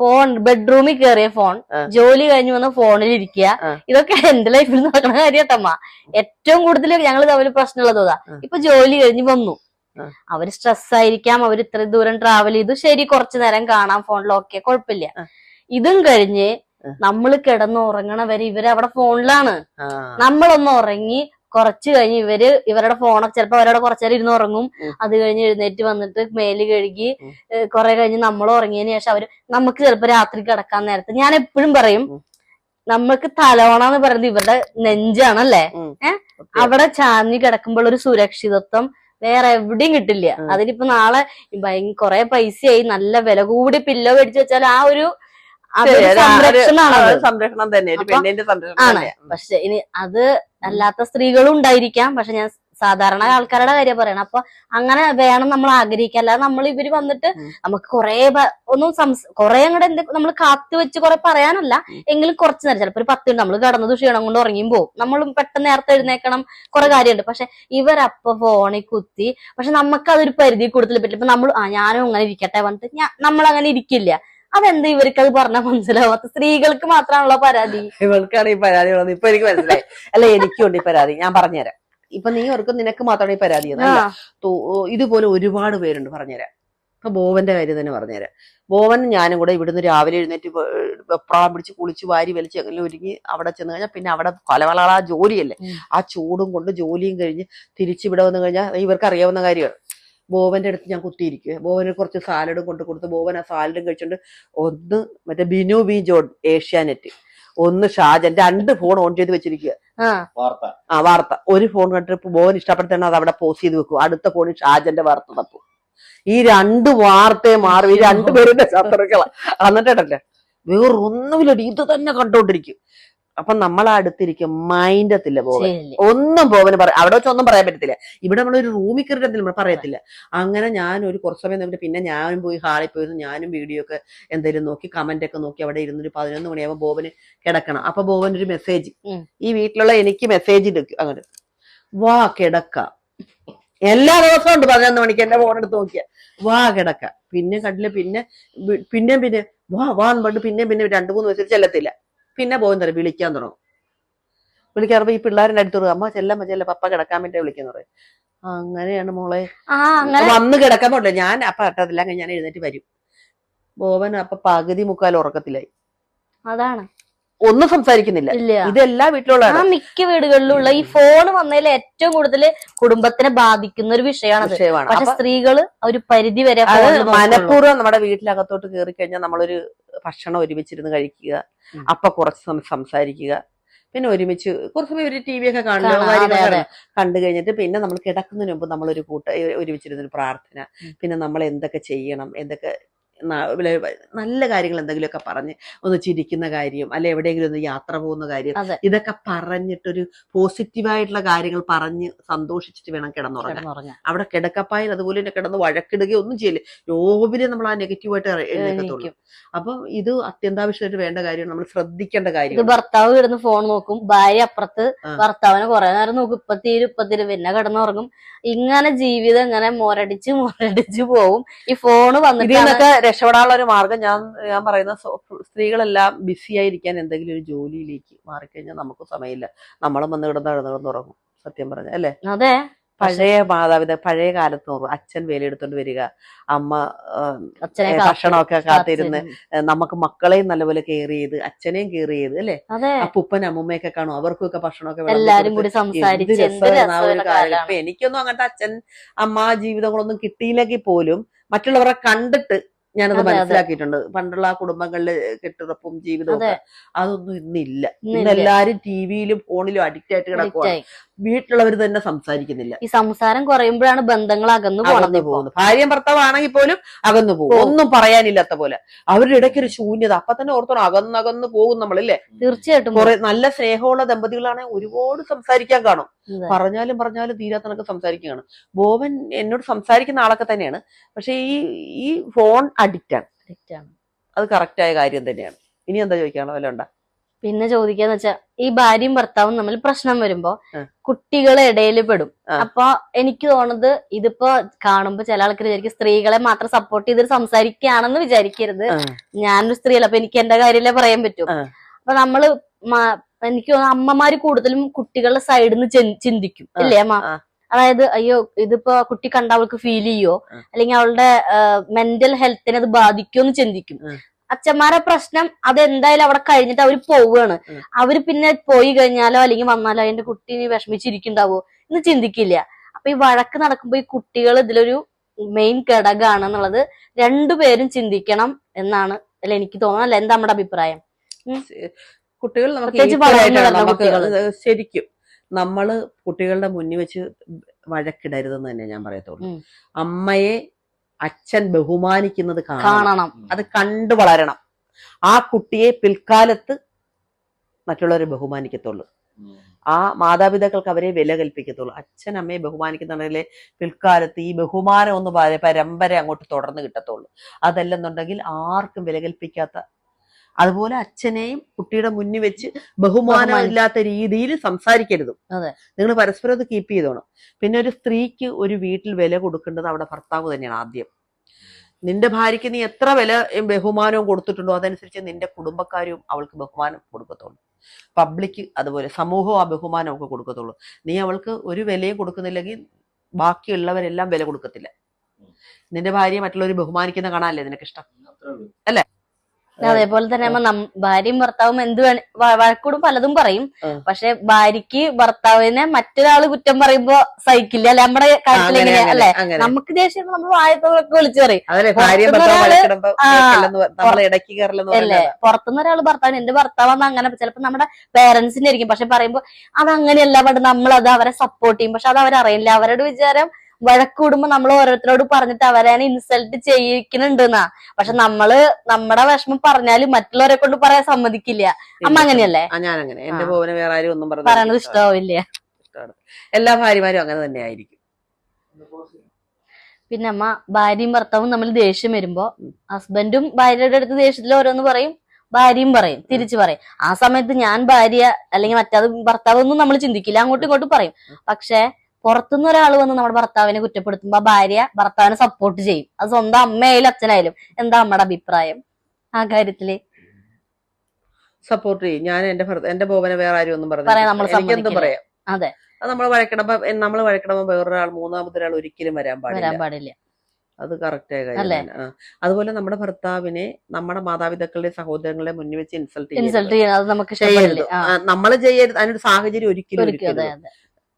ഫോൺ ബെഡ്റൂമിൽ കയറിയ ഫോൺ ജോലി കഴിഞ്ഞു വന്ന ഫോണിൽ ഇരിക്കുക ഇതൊക്കെ എന്റെ ലൈഫിൽ നടക്കുന്ന കാര്യട്ടമ്മ. ഏറ്റവും കൂടുതൽ ഞങ്ങൾ തമ്മിൽ പ്രശ്നമുള്ളത് അതാ ഇപ്പൊ ജോലി കഴിഞ്ഞ് വന്നു. അവർ സ്ട്രെസ് ആയിരിക്കാം അവർ ഇത്ര ദൂരം ട്രാവൽ ചെയ്തു. ശരി കുറച്ചു നേരം കാണാം ഫോണിൽ ഓക്കെ കുഴപ്പമില്ല. ഇതും കഴിഞ്ഞ് നമ്മൾ നമ്മൾ കിടന്ന് ഉറങ്ങണ വരെ ഇവർ അവിടെ ഫോണിലാണ് നമ്മളൊന്ന് ഉറങ്ങി കുറച്ച് കഴിഞ്ഞ് ഇവർ ഇവരുടെ ഫോണൊക്കെ ചിലപ്പോ അവരവിടെ കുറച്ചേരം ഇരുന്ന് ഉറങ്ങും. അത് കഴിഞ്ഞ് എഴുന്നേറ്റ് വന്നിട്ട് മേൽ കഴുകി കൊറേ കഴിഞ്ഞ് നമ്മൾ ഉറങ്ങിയതിന് ശേഷം അവർ നമുക്ക് ചിലപ്പോ രാത്രി കിടക്കാൻ നേരത്തെ ഞാൻ എപ്പോഴും പറയും. നമ്മൾക്ക് തലവണ എന്ന് പറയുന്നത് ഇവരുടെ നെഞ്ചാണല്ലേ? ഏഹ്. അവിടെ ചാഞ്ഞ് കിടക്കുമ്പോൾ ഒരു സുരക്ഷിതത്വം വേറെ എവിടെയും കിട്ടില്ല. അതിനിപ്പോ നാളെ ഭയങ്കര കുറെ പൈസയായി നല്ല വില കൂടി പില്ലോ മേടിച്ചു വെച്ചാൽ ആ ഒരു സംരക്ഷണമാണ്. സംരക്ഷണം തന്നെ ആണ്. പക്ഷെ ഇനി അത് അല്ലാത്ത സ്ത്രീകളും ഉണ്ടായിരിക്കാം. പക്ഷെ ഞാൻ സാധാരണ ആൾക്കാരുടെ കാര്യം പറയണം. അപ്പൊ അങ്ങനെ വേണം നമ്മൾ ആഗ്രഹിക്കുക അല്ലാതെ നമ്മൾ ഇവർ വന്നിട്ട് നമുക്ക് കുറെ ഒന്നും സംസ് കുറെ അങ്ങോട്ട് എന്ത് നമ്മൾ കാത്തു വെച്ച് കുറെ പറയാനല്ല. എങ്കിലും കുറച്ച് നേരം ചിലപ്പോൾ ഒരു പത്ത് മിനിറ്റ് നമ്മൾ കടന്നത് ക്ഷീണം കൊണ്ട് ഉറങ്ങിയും പോകും നമ്മൾ പെട്ടെന്ന് നേരത്തെ എഴുന്നേക്കണം. കുറെ കാര്യമുണ്ട്. പക്ഷെ ഇവരപ്പൊ ഫോണിൽ കുത്തി. പക്ഷെ നമുക്ക് അതൊരു പരിധി കൂടുതൽ പറ്റില്ല ഇപ്പൊ നമ്മൾ ആ ഞാനും അങ്ങനെ ഇരിക്കട്ടെ വന്നിട്ട് ഞാൻ നമ്മൾ അങ്ങനെ ഇരിക്കില്ല. അതെന്താ ഇവർക്ക് അത് പറഞ്ഞാൽ മനസ്സിലാവാത്ത സ്ത്രീകൾക്ക് മാത്രമാണുള്ള പരാതി. ഇവൾക്കാണ് ഈ പരാതി ഉള്ളത് ഇപ്പൊ എനിക്ക് മനസ്സിലായി. അല്ല എനിക്കുണ്ട് ഈ പരാതി. ഞാൻ പറഞ്ഞുതരാം. ഇപ്പൊ നീ ഓർക്കും നിനക്ക് മാത്രമാണ് ഈ പരാതി. ഇതുപോലെ ഒരുപാട് പേരുണ്ട് പറഞ്ഞുതരാം. ഇപ്പൊ ബോവന്റെ കാര്യം തന്നെ പറഞ്ഞുതരാം. ബോവൻ ഞാനും കൂടെ ഇവിടുന്ന് രാവിലെ എഴുന്നേറ്റ് വെപ്രാളം പിടിച്ച് കുളിച്ച് വാരി വലിച്ച് അങ്ങനെ ഒരുങ്ങി അവിടെ ചെന്ന് കഴിഞ്ഞാൽ പിന്നെ അവിടെ പല ജോലിയല്ലേ? ആ ചൂടും കൊണ്ട് ജോലിയും കഴിഞ്ഞ് തിരിച്ചു ഇവിടെ വന്നു കഴിഞ്ഞാൽ ഇവർക്ക് അറിയാവുന്ന കാര്യമാണ്. ബോവന്റെ അടുത്ത് ഞാൻ കുത്തിയിരിക്കുക ബോവന് കുറച്ച് സാലഡും കൊണ്ട് കൊടുത്ത് ബോവൻ ആ സാലഡും കഴിച്ചുകൊണ്ട് ഒന്ന് മറ്റേ ബിനു ബി ജോൺ ഏഷ്യാനെറ്റ്. ഒന്ന് ഷാജൻ രണ്ട് ഫോൺ ഓൺ ചെയ്ത് വെച്ചിരിക്കുക ആ. വാർത്ത. ആ വാർത്ത. ഒരു ഫോൺ കണ്ടിട്ട് ബോവൻ ഇഷ്ടപ്പെടുത്തണം അത് അവിടെ പോസ്റ്റ് ചെയ്ത് വെക്കും അടുത്ത ഫോണിൽ ഷാജന്റെ വാർത്ത തപ്പും. ഈ രണ്ട് വാർത്തയെ മാറി ഈ രണ്ടുപേരുടെ ശത്രുക്കള. എന്നിട്ടല്ലേ വേറൊന്നുമില്ല ഇത് തന്നെ കണ്ടോണ്ടിരിക്കും. അപ്പൊ നമ്മൾ അടുത്തിരിക്കും മൈൻഡത്തില്ല പോവൻ ഒന്നും പോവന് പറ അവിടെ വെച്ച് ഒന്നും പറയാൻ പറ്റത്തില്ല. ഇവിടെ നമ്മൾ ഒരു റൂമിൽ കയറിയിട്ട് നമ്മൾ പറയത്തില്ല. അങ്ങനെ ഞാൻ ഒരു കുറച്ച് സമയം നിന്നിട്ട് പിന്നെ ഞാനും പോയി ഹാളിൽ പോയിരുന്നു. ഞാനും വീഡിയോ ഒക്കെ എന്തെങ്കിലും നോക്കി കമന്റ് ഒക്കെ നോക്കി അവിടെ ഇരുന്നൊരു പതിനൊന്ന് മണിയാകുമ്പോൾ ബോബന് കിടക്കണം. അപ്പൊ ബോബൻ ഒരു മെസ്സേജ് ഈ വീട്ടിലുള്ള എനിക്ക് മെസ്സേജ് എടുക്കും അങ്ങനെ വാ കിടക്ക. എല്ലാ ദിവസവും ഉണ്ട് പതിനൊന്ന് മണിക്ക് എന്റെ ഫോൺ എടുത്ത് നോക്കിയ. വാ കിടക്ക. പിന്നെ കണ്ടില്ല പിന്നെ പിന്നെ പിന്നെ വാ വാ എന്ന് പറഞ്ഞിട്ട് പിന്നെയും പിന്നെ രണ്ടു മൂന്ന് മെസ്സേജ് ചെല്ലത്തില്ല. പിന്നെ പോകുന്ന വിളിക്കാൻ തുടങ്ങും. വിളിക്കാറുമ്പോ ഈ പിള്ളേരുടെ അടുത്ത് അമ്മ ചെല്ലമ്മ ചെല്ല പപ്പ കിടക്കാൻ വേണ്ടി വിളിക്കുന്നു പറയും. അങ്ങനെയാണ് മോളെ. വന്ന് കിടക്കാൻ പോലെ ഞാൻ അപ്പൊ അട്ടതെല്ലാം ഞാൻ എഴുന്നേറ്റ് വരും. ബോവൻ അപ്പൊ പകുതി മുക്കാൽ ഉറക്കത്തിലായി. അതാണ്. ഒന്നും സംസാരിക്കുന്നില്ല. ആ വീട്ടിലുള്ളതാണ് മിക്ക വീടുകളിലുള്ള ഈ ഫോൺ വന്നതിൽ ഏറ്റവും കൂടുതൽ കുടുംബത്തിനെ ബാധിക്കുന്ന ഒരു വിഷയമാണ് വിഷയമാണ്. പക്ഷെ സ്ത്രീകൾ ഒരു പരിധി വരെ. മനഃപൂർവം നമ്മുടെ വീട്ടിലകത്തോട്ട് കയറി കഴിഞ്ഞാൽ നമ്മളൊരു ഭക്ഷണം ഒരുമിച്ചിരുന്ന് കഴിക്കുക. അപ്പൊ കുറച്ച് സമയം സംസാരിക്കുക പിന്നെ ഒരുമിച്ച് കുറച്ച് സമയം ഒരു ടി വി ഒക്കെ കാണുക. കണ്ടു കഴിഞ്ഞിട്ട് പിന്നെ നമ്മൾ കിടക്കുന്നതിന് മുമ്പ് നമ്മളൊരു കൂട്ട ഒരുമിച്ചിരുന്നൊരു പ്രാർത്ഥന. പിന്നെ നമ്മൾ എന്തൊക്കെ ചെയ്യണം എന്തൊക്കെ നല്ല കാര്യങ്ങൾ എന്തെങ്കിലുമൊക്കെ പറഞ്ഞ് ഒന്ന് ചിരിക്കുന്ന കാര്യം അല്ലെ എവിടെയെങ്കിലും ഒന്ന് യാത്ര പോകുന്ന കാര്യം. ഇതൊക്കെ പറഞ്ഞിട്ടൊരു പോസിറ്റീവായിട്ടുള്ള കാര്യങ്ങൾ പറഞ്ഞ് സന്തോഷിച്ചിട്ട് വേണം കിടന്നുറങ്ങാൻ. അവിടെ കിടക്കപ്പായിൽ അതുപോലെ തന്നെ കിടന്ന് വഴക്കിടുകയോ ഒന്നും ചെയ്യില്ല. രാവിലെ നമ്മൾ ആ നെഗറ്റീവായിട്ട് എഴുന്നേക്കത്തുള്ളൂ. അപ്പം ഇത് അത്യന്താപേക്ഷിതമായിട്ട് വേണ്ട കാര്യമാണ് നമ്മൾ ശ്രദ്ധിക്കേണ്ട കാര്യം ഭർത്താവ് കിടന്ന് ഫോൺ നോക്കും. ഭാര്യ അപ്പുറത്ത്. ഭർത്താവിനെ കുറെ നേരം നോക്കും. ഇപ്പത്തിരും ഇപ്പത്തിരും. പിന്നെ കിടന്നുറങ്ങും. ഇങ്ങനെ ജീവിതം ഇങ്ങനെ മോരടിച്ച് മോരടിച്ച് പോവും. ഈ ഫോണ് വന്നിട്ട് രക്ഷപ്പെടാനുള്ള ഒരു മാർഗം ഞാൻ ഞാൻ പറയുന്ന സ്ത്രീകളെല്ലാം ബിസി ആയിരിക്കാൻ എന്തെങ്കിലും ഒരു ജോലിയിലേക്ക് മാറിക്കഴിഞ്ഞാൽ നമുക്ക് സമയമില്ല. നമ്മളും വന്ന് കിടന്ന് കിടന്ന് കിടന്നുറങ്ങും സത്യം പറഞ്ഞ അല്ലെ? അതെ. പഴയ മാതാപിതാ പഴയ കാലത്ത് അച്ഛൻ വേലയെടുത്തോണ്ട് വരിക അമ്മ ഭക്ഷണമൊക്കെ കാത്തിരുന്ന്. നമുക്ക് മക്കളെയും നല്ലപോലെ കെയർ ചെയ്ത് അച്ഛനെയും കെയർ ചെയ്ത് അല്ലെ? അപ്പൂപ്പൻ അമ്മൂമ്മയൊക്കെ കാണും അവർക്കൊക്കെ ഭക്ഷണമൊക്കെ എല്ലാരും കൂടി സംസാരിച്ച് എനിക്കൊന്നും അങ്ങനത്തെ അച്ഛൻ അമ്മ ജീവിതങ്ങളൊന്നും കിട്ടിയില്ലെങ്കിൽ പോലും മറ്റുള്ളവരെ കണ്ടിട്ട് ഞാനത്. മനസ്സിലാക്കിയിട്ടുണ്ട്. പണ്ടുള്ള ആ കുടുംബങ്ങളിലെ കെട്ടുറപ്പും ജീവിതവും അതൊന്നും ഇന്നില്ല. ഇന്ന് എല്ലാരും ടിവിയിലും ഫോണിലും അഡിക്റ്റ് ആയിട്ട് കിടക്കുവാണ്. വീട്ടിലുള്ളവർ തന്നെ സംസാരിക്കുന്നില്ല. ഈ സംസാരം കുറയുമ്പോഴാണ് ബന്ധങ്ങൾ അകന്നു പോകുന്നത് അകന്നു ഇപ്പൊ. പോകുന്നു ഭാര്യയും ഭർത്താവാണെങ്കിൽ പോലും അകന്നു പോകും. ഒന്നും പറയാനില്ലാത്ത പോലെ. അവരുടെ ഇടയ്ക്ക് ഒരു ശൂന്യത. അപ്പൊ തന്നെ ഓർത്തോണം അകന്നകന്നു പോകും നമ്മളല്ലേ? തീർച്ചയായിട്ടും. കുറെ നല്ല സ്നേഹമുള്ള ദമ്പതികളാണെങ്കിൽ ഒരുപാട് സംസാരിക്കാൻ കാണും. പറഞ്ഞാലും പറഞ്ഞാലും തീരാത്ത തീരാത്തണക്ക് സംസാരിക്കുകയാണ് ബോബൻ എന്നോട് സംസാരിക്കുന്ന ആളൊക്കെ തന്നെയാണ്. പക്ഷെ ഈ ഈ ഫോൺ അഡിക്റ്റ് ആണ്. അത് കറക്റ്റായ കാര്യം തന്നെയാണ്. ഇനി എന്താ ചോദിക്കാനുള്ള വല്ല ഉണ്ടാ? പിന്നെ ചോദിക്കാന്ന് വെച്ചാ ഈ ഭാര്യയും ഭർത്താവും തമ്മിൽ പ്രശ്നം വരുമ്പോ. കുട്ടികളെ ഇടയിൽ പെടും. അപ്പൊ എനിക്ക് തോന്നുന്നത് ഇതിപ്പോ കാണുമ്പോ ചില ആൾക്കാർ വിചാരിക്കും സ്ത്രീകളെ മാത്രം സപ്പോർട്ട് ചെയ്തിട്ട് സംസാരിക്കുകയാണെന്ന് വിചാരിക്കരുത്. ഞാനൊരു സ്ത്രീയല്ല അപ്പൊ എനിക്ക് എന്റെ കാര്യമല്ലേ പറയാൻ പറ്റും. അപ്പൊ നമ്മൾ എനിക്ക് തോന്നുന്നു അമ്മമാര് കൂടുതലും കുട്ടികളുടെ സൈഡിൽ നിന്ന് ചിന്തിക്കും അല്ലേ ഇല്ലേ അമ്മ അതായത് അയ്യോ ഇതിപ്പോ കുട്ടി കണ്ട അവൾക്ക് ഫീൽ ചെയ്യോ അല്ലെങ്കിൽ അവളുടെ മെന്റൽ ഹെൽത്തിനെ അത് ബാധിക്കുമോ എന്ന് ചിന്തിക്കും. അച്ഛന്മാരെ പ്രശ്നം അതെന്തായാലും അവിടെ കഴിഞ്ഞിട്ട് അവർ പോവുകയാണ് അവർ പിന്നെ പോയി കഴിഞ്ഞാലോ അല്ലെങ്കിൽ വന്നാലോ അതിന്റെ കുട്ടി ഇനി വിഷമിച്ചിരിക്കുണ്ടാവോ എന്ന് ചിന്തിക്കില്ല. അപ്പൊ ഈ വഴക്ക് നടക്കുമ്പോ ഈ കുട്ടികൾ ഇതിലൊരു മെയിൻ ഘടകമാണ് എന്നുള്ളത് രണ്ടുപേരും ചിന്തിക്കണം എന്നാണ് അല്ല എനിക്ക് തോന്നുന്നത് അല്ല എന്താ നമ്മുടെ അഭിപ്രായം? കുട്ടികൾ നമുക്ക് ശരിക്കും നമ്മൾ കുട്ടികളുടെ മുന്നിൽ വെച്ച് വഴക്കിടരുതെന്ന് തന്നെ ഞാൻ പറയത്തുള്ളൂ. അമ്മയെ അച്ഛൻ ബഹുമാനിക്കുന്നത് കാണണം. അത് കണ്ടു വളരണം. ആ കുട്ടിയെ പിൽക്കാലത്ത് മറ്റുള്ളവരെ ബഹുമാനിക്കത്തുള്ളൂ. ആ മാതാപിതാക്കൾക്ക് അവരെ വില കൽപ്പിക്കത്തുള്ളൂ. അച്ഛൻ അമ്മയെ ബഹുമാനിക്കുന്നുണ്ടെങ്കിലേ പിൽക്കാലത്ത് ഈ ബഹുമാനം ഒന്ന് പര- പരമ്പര അങ്ങോട്ട് തുടർന്ന് കിട്ടത്തുള്ളൂ. അതല്ലെന്നുണ്ടെങ്കിൽ ആർക്കും വില കൽപ്പിക്കാത്ത അതുപോലെ അച്ഛനെയും കുട്ടിയുടെ മുന്നിൽ വെച്ച് ബഹുമാനമില്ലാത്ത രീതിയിൽ സംസാരിക്കരുത്. അതെ. നിങ്ങൾ പരസ്പരം അത് കീപ്പ് ചെയ്തോണം. പിന്നെ ഒരു സ്ത്രീക്ക് ഒരു വീട്ടിൽ വില കൊടുക്കേണ്ടത് അവിടെ ഭർത്താവ് തന്നെയാണ് ആദ്യം. നിന്റെ ഭാര്യയ്ക്ക് നീ എത്ര വില ബഹുമാനവും കൊടുത്തിട്ടുണ്ടോ അതനുസരിച്ച് നിന്റെ കുടുംബക്കാരും അവൾക്ക് ബഹുമാനം കൊടുക്കത്തുള്ളൂ. പബ്ലിക് അതുപോലെ സമൂഹവും ആ ബഹുമാനം ഒക്കെ കൊടുക്കത്തുള്ളൂ. നീ അവൾക്ക് ഒരു വിലയും കൊടുക്കുന്നില്ലെങ്കിൽ ബാക്കിയുള്ളവരെല്ലാം വില കൊടുക്കത്തില്ല. നിന്റെ ഭാര്യയെ മറ്റുള്ളവർ ബഹുമാനിക്കുന്ന കാണാനല്ലേ നിനക്ക് ഇഷ്ടം അത്രേ ഉള്ളൂ. അതേപോലെ തന്നെ ഭാര്യയും ഭർത്താവും എന്ത് വേണ വഴക്കൂടും പലതും പറയും. പക്ഷെ ഭാര്യക്ക് ഭർത്താവിനെ മറ്റൊരാൾ കുറ്റം പറയുമ്പോ സഹിക്കില്ല. അല്ലെ? നമ്മുടെ കാര്യത്തിൽ അല്ലെ? നമുക്ക് ദേഷ്യം നമ്മൾ വായത്തോളൊക്കെ വിളിച്ചു പറയും. ഒരാൾ അല്ലേ? പുറത്തുനിന്ന് ഒരാൾ ഭർത്താവിന് എന്റെ ഭർത്താവെന്ന് അങ്ങനെ ചിലപ്പോ നമ്മുടെ പേരൻസിന്റെ ആയിരിക്കും. പക്ഷെ പറയുമ്പോ അത് അങ്ങനെയല്ല പണ്ട് നമ്മൾ അത് അവരെ സപ്പോർട്ട് ചെയ്യും. പക്ഷെ അത് അവരറിയില്ല. അവരുടെ വിചാരം വഴക്കൂടുമ്പോ നമ്മൾ ഓരോരുത്തരോട് പറഞ്ഞിട്ട് അവരെ ഇൻസൾട്ട് ചെയ്യിക്കുന്നുണ്ടെന്നാ. പക്ഷെ നമ്മൾ നമ്മുടെ വിഷമം പറഞ്ഞാൽ മറ്റുള്ളവരെ കൊണ്ട് പറയാൻ സമ്മതിക്കില്ല. അമ്മ അങ്ങനെയല്ലേ? ഞാൻ അങ്ങനെ എന്റെ ആ. വേറെ ആരും ഒന്നും പറയണത് ഇഷ്ടാവില്ല. എല്ലാ ഭാര്യമാരും അങ്ങനെ തന്നെ ആയിരിക്കും പിന്നെ അമ്മ ഭാര്യയും ഭർത്താവും തമ്മിൽ ദേഷ്യം വരുമ്പോ ഹസ്ബൻഡും ഭാര്യയുടെ അടുത്ത് ദേഷ്യത്തിൽ ഓരോന്ന് പറയും ഭാര്യയും പറയും തിരിച്ചു പറയും. ആ സമയത്ത് ഞാൻ ഭാര്യ അല്ലെങ്കിൽ മറ്റത് ഭർത്താവ് ഒന്നും നമ്മൾ ചിന്തിക്കില്ല. അങ്ങോട്ടും ഇങ്ങോട്ടും പറയും. പക്ഷെ പുറത്തുനിന്ന് ഒരാൾ വന്ന് നമ്മുടെ ഭർത്താവിനെ കുറ്റപ്പെടുത്തുമ്പോ ഭാര്യ ഭർത്താവിനെ സപ്പോർട്ട് ചെയ്യും. അത് സ്വന്തം അമ്മയായാലും അച്ഛനായാലും. എന്താ അമ്മയുടെ അഭിപ്രായം? ആ കാര്യത്തിൽ. സപ്പോർട്ട് ചെയ്യും. ഞാൻ എന്റെ എന്റെ ബോബനെ വേറെ ആരും ഒന്നും. പറയാം. അതെ. അത് നമ്മൾ വഴക്കിടുമ്പോ നമ്മൾ വഴക്കിടുമ്പോ വേറൊരാൾ മൂന്നാമതൊരാൾ ഒരിക്കലും വരാൻ പാടില്ല. അത് കറക്റ്റ് ആയ കാര്യം. അതുപോലെ നമ്മുടെ ഭർത്താവിനെ നമ്മുടെ മാതാപിതാക്കളുടെ സഹോദരങ്ങളെ മുന്നിൽ വെച്ച് ഇൻസൾട്ട് ഇൻസൾട്ട് ചെയ്യരുത്. നമ്മൾ ചെയ്യരുത്. അതിനൊരു സാഹചര്യം ഒരിക്കലും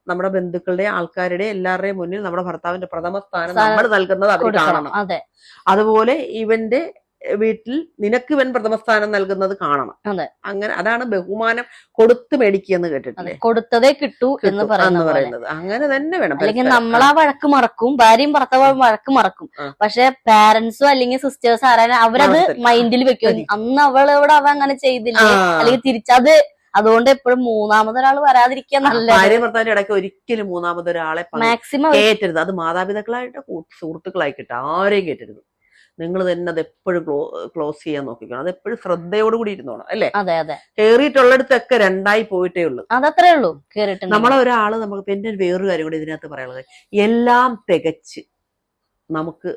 നമ്മുടെ ബന്ധുക്കളുടെ ആൾക്കാരുടെ എല്ലാവരുടെയും മുന്നിൽ നമ്മുടെ ഭർത്താവിന്റെ പ്രഥമ സ്ഥാനം നമ്മൾ നൽകുന്നത് അവർ കാണണം. അതെ. അതുപോലെ ഇവന്റെ വീട്ടിൽ നിനക്ക് ഇവൻ പ്രഥമ സ്ഥാനം നൽകുന്നത് കാണണം. അതെ. അങ്ങനെ അതാണ് ബഹുമാനം കൊടുത്ത് മേടിക്കുക എന്ന് കേട്ടിട്ടില്ലേ കൊടുത്തതേ കിട്ടു എന്ന് പറയുന്നത്. അങ്ങനെ തന്നെ വേണം. അല്ലെങ്കിൽ നമ്മളാ നമ്മൾ ആ. വഴക്ക് മറക്കും. ഭാര്യയും ഭർത്താവും വഴക്ക് മറക്കും. പക്ഷെ പാരന്റ്സോ അല്ലെങ്കിൽ സിസ്റ്റേഴ്സ് ആരാനും അവരത് മൈൻഡിൽ വെക്കും. അന്ന് അവളോട് അവ അങ്ങനെ ചെയ്തില്ല. അല്ലെങ്കിൽ തിരിച്ചത് അതുകൊണ്ട് എപ്പോഴും മൂന്നാമതൊരാൾ വരാതിരിക്കുക നല്ല ഭാര്യ ഭർത്താവിന്റെ ഇടയ്ക്ക് ഒരിക്കലും മൂന്നാമതൊരാളെ മാക്സിമം കേറ്റരുത്. അത് മാതാപിതാക്കളായിട്ട് സുഹൃത്തുക്കളായിക്കിട്ട് ആരെയും കേറ്റരുത്. നിങ്ങൾ തന്നെ അത് എപ്പോഴും ക്ലോസ് ചെയ്യാൻ നോക്കിക്കണം. അത് എപ്പോഴും ശ്രദ്ധയോടുകൂടി ഇരുന്നോണം അല്ലേ? അതെ അതെ. കയറിയിട്ടുള്ളിടത്തൊക്കെ രണ്ടായി പോയിട്ടേ ഉള്ളൂ. അതത്രേ ഉള്ളൂ കേറിട്ട് നമ്മളെ ഒരാൾ നമുക്ക് പിന്നെ വേറൊരു കാര്യം കൂടി ഇതിനകത്ത് പറയാനുള്ളത്. എല്ലാം തികച്ച് നമുക്ക്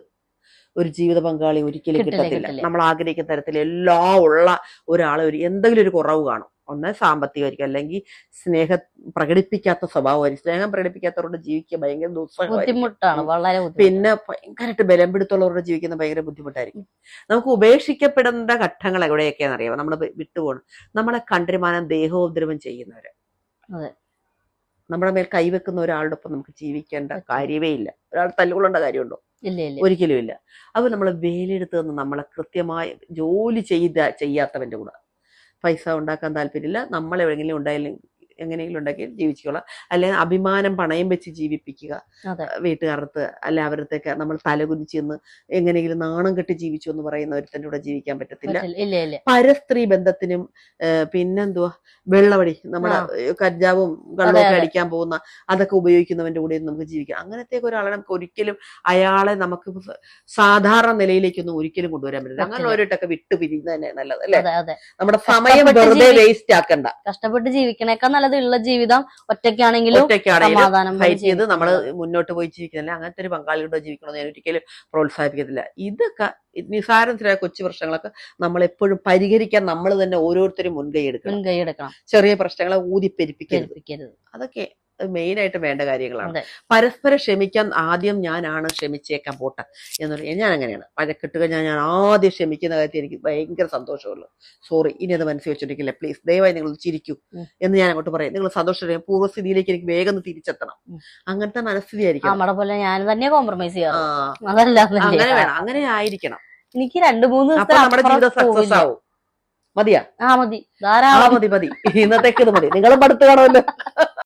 ഒരു ജീവിത പങ്കാളി ഒരിക്കലും കിട്ടത്തില്ല. നമ്മൾ ആഗ്രഹിക്കുന്ന തരത്തിൽ എല്ലാം ഉള്ള ഒരാളെ ഒരു എന്തെങ്കിലും ഒരു കുറവ് കാണും. ഒന്ന് സാമ്പത്തികമായിരിക്കും. അല്ലെങ്കിൽ സ്നേഹം പ്രകടിപ്പിക്കാത്ത സ്വഭാവമായിരിക്കും സ്നേഹം പ്രകടിപ്പിക്കാത്തവരോട് ജീവിക്കുക ഭയങ്കര ദുസ്സഹമാണ് ബുദ്ധിമുട്ടാണ്. വളരെ പിന്നെ ഭയങ്കരമായിട്ട് ബലം പിടുത്തുള്ളവരുടെ ജീവിക്കുന്ന ഭയങ്കര ബുദ്ധിമുട്ടായിരിക്കും. നമുക്ക് ഉപേക്ഷിക്കപ്പെടേണ്ട ഘട്ടങ്ങൾ എവിടെയൊക്കെയാണെന്ന് അറിയാം നമ്മൾ വിട്ടുപോകണം നമ്മളെ കണ്ടിരുമാനം ദേഹോദ്രവം ചെയ്യുന്നവര്. നമ്മുടെ മേൽ കൈവെക്കുന്ന ഒരാളുടെ ഒപ്പം നമുക്ക് ജീവിക്കേണ്ട കാര്യമേ ഇല്ല. ഒരാൾ തല്ലുകൊള്ളേണ്ട കാര്യമുണ്ടോ? ഒരിക്കലും ഇല്ല. അത് നമ്മളെ വേലെടുത്ത് നിന്ന് നമ്മളെ കൃത്യമായ ജോലി ചെയ്ത ചെയ്യാത്തവന്റെ കൂടെ പൈസ ഉണ്ടാക്കാൻ താല്പര്യമില്ല. നമ്മൾ എവിടെയെങ്കിലും ഉണ്ടായാലും എങ്ങനെയെങ്കിലും ഉണ്ടാക്കി ജീവിച്ചോളാം അല്ലെങ്കിൽ അഭിമാനം പണയം വെച്ച് ജീവിപ്പിക്കുക. വീട്ടുകാരത്ത് അല്ല അവരത്തേക്ക് നമ്മൾ തലകുനിച്ച് നിന്ന് എങ്ങനെയെങ്കിലും നാണം കെട്ടി ജീവിച്ചു എന്ന് പറയുന്ന ഒരുത്തന്റെ കൂടെ ജീവിക്കാൻ പറ്റത്തില്ല. പരസ്ത്രീ ബന്ധത്തിനും പിന്നെന്തുവാ? വെള്ളവടി നമ്മുടെ കഞ്ചാവും കള്ളൊക്കെ അടിക്കാൻ പോകുന്ന അതൊക്കെ ഉപയോഗിക്കുന്നവന്റെ കൂടെ നമുക്ക് ജീവിക്കാം. അങ്ങനത്തെ ഒരാളെ നമുക്ക് ഒരിക്കലും അയാളെ നമുക്ക് സാധാരണ നിലയിലേക്കൊന്നും ഒരിക്കലും കൊണ്ടുവരാൻ പറ്റില്ല. അങ്ങനെ ഓരോട്ടൊക്കെ വിട്ടു പിരിയുന്നത് തന്നെ നല്ലത് അല്ലെ? നമ്മുടെ സമയം വെറുതെ വേസ്റ്റ് ആക്കണ്ട. കഷ്ടപ്പെട്ട് ജീവിക്കണേക്കാൾ നല്ലത് ഉള്ള ജീവിതം ഒറ്റയ്ക്കാണെങ്കിലും സമാധാനം ചെയ്ത് നമ്മൾ മുന്നോട്ട് പോയി ജീവിക്കുന്നില്ല അങ്ങനത്തെ ഒരു പങ്കാളിയുടെ ജീവിക്കണമെന്ന് ഞാൻ ഒരിക്കലും പ്രോത്സാഹിപ്പിക്കത്തില്ല. ഇതൊക്കെ നിസാരത്തിലായ കൊച്ചു പ്രശ്നങ്ങളൊക്കെ നമ്മൾ എപ്പോഴും പരിഹരിക്കാൻ നമ്മൾ തന്നെ ഓരോരുത്തരും മുൻകൈ എടുക്കണം. മുൻകൈ എടുക്കണം. ചെറിയ പ്രശ്നങ്ങളെ ഊതിപ്പെരിപ്പിക്കരുത്. പെരുപ്പിക്കരുത്. അതൊക്കെ മെയിൻ ആയിട്ട് വേണ്ട കാര്യങ്ങളാണ്. പരസ്പരം ക്ഷമിക്കാൻ ആദ്യം ഞാനാണ് ക്ഷമിച്ചേക്കാൻ പോട്ടെ എന്ന് പറഞ്ഞാൽ ഞാൻ അങ്ങനെയാണ്. വഴക്കിട്ടുക ഞാൻ ഞാൻ ആദ്യം ക്ഷമിക്കുന്ന കാര്യത്തിൽ എനിക്ക് ഭയങ്കര സന്തോഷമുള്ളു. സോറി ഇനി അത് മനസ്സിൽ വെച്ചിട്ടില്ല പ്ലീസ് ദയവായി നിങ്ങൾ ചിരിക്കൂ എന്ന് ഞാൻ അങ്ങോട്ട് പറയും. നിങ്ങൾ സന്തോഷം പൂർവസ്ഥിതിയിലേക്ക് എനിക്ക് വേഗം തിരിച്ചെത്തണം. അങ്ങനത്തെ മനസ്ഥിതി ആയിരിക്കണം നമ്മുടെ പോലെ ഞാൻ തന്നെ കോംപ്രമൈസ് അങ്ങനെ വേണം. അങ്ങനെ ആയിരിക്കണം. എനിക്ക് രണ്ട് മൂന്ന് നമ്മുടെ ജീവിതം സക്സസ് ആവും. മതിയാ? ആ മതി. ധാരാളം. മതി മതി. ഇന്നത്തേക്ക് ഇത് മതി. നിങ്ങളും പഠിത്തു കാണുമല്ലോ.